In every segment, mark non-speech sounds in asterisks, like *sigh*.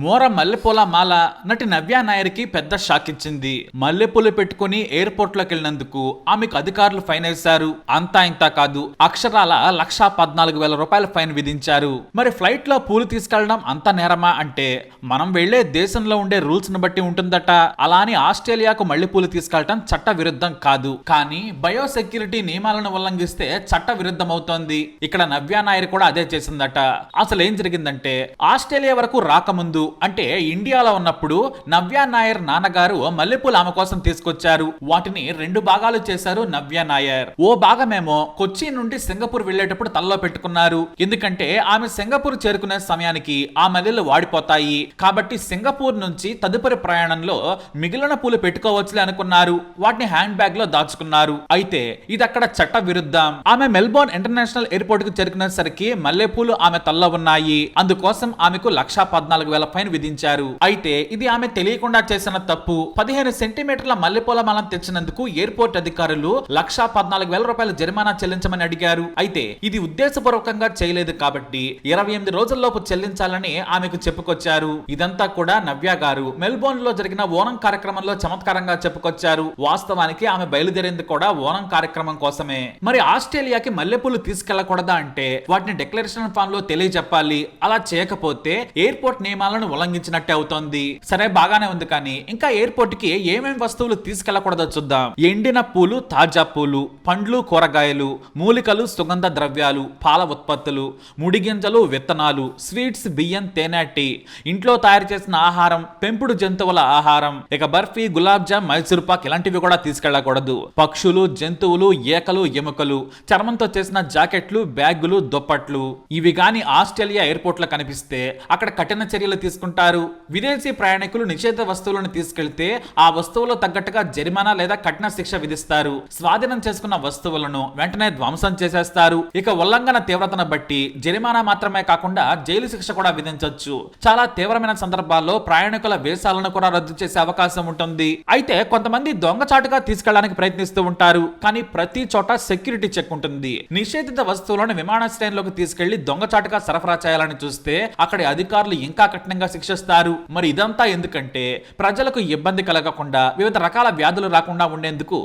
మోర మల్లెపూల మాల నటి నవ్య నాయర్కి పెద్ద షాక్ ఇచ్చింది. మల్లెపూలు పెట్టుకుని ఎయిర్పోర్ట్లోకి వెళ్ళినందుకు ఆమెకు అధికారులు ఫైన్ వేశారు. అంతా ఇంతా కాదు అక్షరాల లక్షా పద్నాలుగు వేల రూపాయల ఫైన్ విధించారు. మరి ఫ్లైట్లో పూలు తీసుకెళ్ళడం అంత నేరమా అంటే మనం వెళ్ళే దేశంలో ఉండే రూల్స్ను బట్టి ఉంటుందట. అలా అని ఆస్ట్రేలియాకు మల్లెపూలు తీసుకెళ్ళడం చట్ట విరుద్ధం కాదు. కానీ బయోసెక్యూరిటీ నియమాలను ఉల్లంఘిస్తే చట్ట విరుద్ధం అవుతోంది ఇక్కడ నవ్య నాయర్ కూడా అదే చేసిందట. అసలు ఏం జరిగిందంటే ఆస్ట్రేలియా వరకు రాకముందు అంటే ఇండియాలో ఉన్నప్పుడు నవ్య నాయర్ నాన్నగారు మల్లెపూలు ఆమె కోసం తీసుకొచ్చారు. వాటిని రెండు భాగాలు చేశారు నవ్య నాయర్. ఓ భాగమేమో కొచ్చి నుండి సింగపూర్ వెళ్ళేటప్పుడు తలలో పెట్టుకున్నారు. ఎందుకంటే ఆమె సింగపూర్ చేరుకునే సమయానికి ఆ మల్లెలు వాడిపోతాయి. కాబట్టి సింగపూర్ నుంచి తదుపరి ప్రయాణంలో మిగిలిన పూలు పెట్టుకోవచ్చులే అనుకున్నారు. వాటిని హ్యాండ్ బ్యాగ్లో దాచుకున్నారు. అయితే ఇది అక్కడ చట్ట విరుద్ధం. ఆమె మెల్బోర్న్ ఇంటర్నేషనల్ ఎయిర్పోర్ట్కు చేరుకునేసరికి మల్లెపూలు ఆమె తల్ల ఉన్నాయి. అందుకోసం ఆమెకు లక్షా పద్నాలుగు వేల ఫైన్ విధించారు. అయితే ఇది ఆమె తెలియకుండా చేసిన తప్పు. పదిహేను సెంటీమీటర్ల మల్లెపూల మాలను తెచ్చినందుకు ఎయిర్పోర్ట్ అధికారులు లక్ష పద్నాలుగు వేల రూపాయల జరిమానా చెల్లించమని అడిగారు. అయితే ఇది ఉద్దేశపూర్వకంగా చేయలేదు కాబట్టి ఇరవై ఎనిమిది రోజుల్లోపు చెల్లించాలని ఆమెకు చెప్పుకొచ్చారు. ఇదంతా కూడా నవ్య గారు మెల్బోర్న్లో జరిగిన ఓనం కార్యక్రమంలో చమత్కారంగా చెప్పుకొచ్చారు. వాస్తవానికి ఆమె బయలుదేరింది కూడా ఓనం కార్యక్రమం కోసమే. మరి ఆస్ట్రేలియాకి మల్లెపూలు తీసుకెళ్ళకూడదా అంటే వాటిని డిక్లరేషన్ ఫామ్లో తెలియజెప్పాలి. అలా చేయకపోతే ఎయిర్పోర్ట్ నియమాలను ఉల్లంఘించినట్టే అవుతోంది. సరే బాగానే ఉంది కానీ ఇంకా ఎయిర్పోర్ట్కి ఏమేమి వస్తువులు తీసుకెళ్ళకూడదో చూద్దాం. ఎండిన పూలు తాజా పూలు పండ్లు కూరగాయలు మూలికలు సుగంధ ద్రవ్యాలు పాల ఉత్పత్తులు ముడిగింజలు విత్తనాలు స్వీట్స్ బియ్యం తేనె టీ ఇంట్లో తయారు చేసిన ఆహారం పెంపుడు జంతువుల ఆహారం. ఇక బర్ఫీ గులాబ్ జామ్ మైసూర్ పాక్ ఇలాంటివి కూడా తీసుకెళ్ళకూడదు. పక్షులు జంతువులు ఏకలు ఎముకలు చర్మంతో చేసిన జాకెట్లు బ్యాగులు దుప్పట్లు. ఇవి గాని ఆస్ట్రేలియా ఎయిర్పోర్ట్లో కనిపిస్తే అక్కడ కఠిన చర్యలు తీసుకుంటారు. విదేశీ ప్రయాణికులు నిషేధ వస్తువులను తీసుకెళ్తే ఆ వస్తువులు తగ్గట్టుగా జరిమానా లేదా కఠిన శిక్ష విధిస్తారు. స్వాధీనం చేసుకున్న వస్తువులను వెంటనే ధ్వంసం చేసేస్తారు. ఇక ఉల్లంఘన తీవ్రతను బట్టి జరిమానా మాత్రమే కాకుండా జైలు శిక్ష కూడా విధించవచ్చు చాలా తీవ్రమైన సందర్భాల్లో ప్రయాణికుల వేషాలను కూడా రద్దు చేసే అవకాశం ఉంటుంది. అయితే కొంతమంది దొంగచాటుగా తీసుకెళ్ళడానికి ప్రయత్నిస్తూ ఉంటారు. కానీ ప్రతి చోట సెక్యూరిటీ చెక్ ఉంటుంది. నిషేధిత వస్తువులను విమానాశ్రయంలోకి తీసుకెళ్ళి దొంగచాటుగా సరఫరా చేయాలని చూస్తే అక్కడి అధికారులు ఇంకా కఠిన కఠినంగా శిక్షిస్తారు. మరి ఇదంతా ఎందుకంటే ప్రజలకు ఇబ్బంది కలగకుండా వివిధ రకాల వ్యాధులు రాకుండా ఉండేందుకు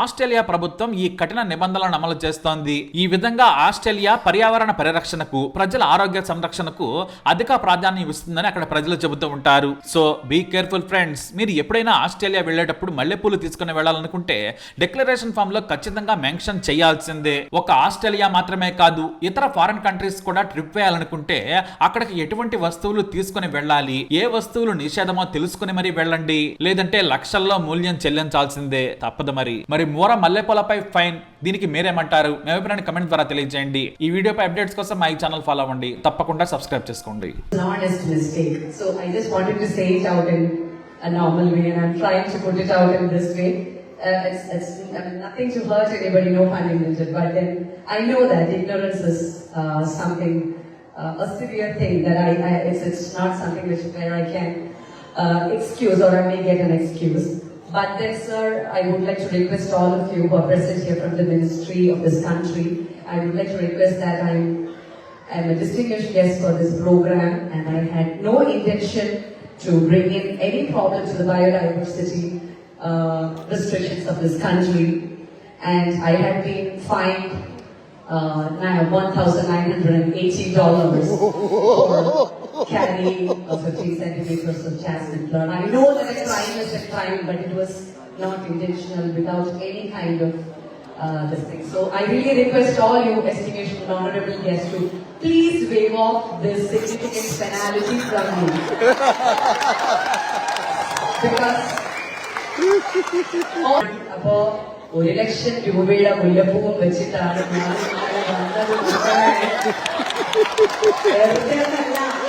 ఆస్ట్రేలియా ప్రభుత్వం ఈ కఠిన నిబంధనలను అమలు చేస్తోంది. ఈ విధంగా ఆస్ట్రేలియా పర్యావరణ పరిరక్షణకు ప్రజల ఆరోగ్య సంరక్షణకు అధిక ప్రాధాన్యం ఇస్తుందని అక్కడ ప్రజలు చెబుతూ ఉంటారు. సో బీ కేర్ఫుల్ ఫ్రెండ్స్ మీరు ఎప్పుడైనా ఆస్ట్రేలియా వెళ్ళేటప్పుడు మల్లెపూలు తీసుకుని వెళ్ళాలనుకుంటే డిక్లరేషన్ ఫామ్లో ఖచ్చితంగా మెన్షన్ చేయాల్సిందే. ఒక ఆస్ట్రేలియా మాత్రమే కాదు ఇతర ఫారిన్ కంట్రీస్ కూడా ట్రిప్ వేయాలనుకుంటే అక్కడికి ఎటువంటి వస్తువులు తీసుకుని వెళ్ళాలి? ఏ వస్తువులు నిషేధమో తెలుసుకుని మరీ వెళ్ళండి. లేదంటే లక్షల్లో మూల్యం చెల్లించాల్సిందే. తప్పదు మరి. మరి మూర మల్లెపూలపై ఫైన్. దీనికి మీరేమంటారు? మీ అభిప్రాయాన్ని కమెంట్ ద్వారా తెలియజేయండి. ఈ వీడియోపై అప్డేట్స్ కోసం మా ఛానల్ ఫాలో అవ్వండి. తప్పకుండా సబ్స్క్రైబ్ చేసుకోండి. Uh, a severe thing that I, I it's, it's not something which where I can uh, excuse or I may get an excuse. But then, sir, I would like to request all of you who are present here from the ministry of this country. I would like to request that I'm a distinguished guest for this program and I had no intention to bring in any problem to the biodiversity uh, restrictions of this country. And I had been fined uh, $1,980 for carrying uh, 15 centimeters of jasmine flower. I know that a crime is a crime, but it was not intentional without any kind of uh, this thing. So I really request all you esteemed and honorable guests to please waive off this significant penalty from me. because അപ്പോ ഒരു ലക്ഷം രൂപയുടെ മുല്ലപ്പൂവും വെച്ചിട്ടാണ് വെറുതെ *laughs*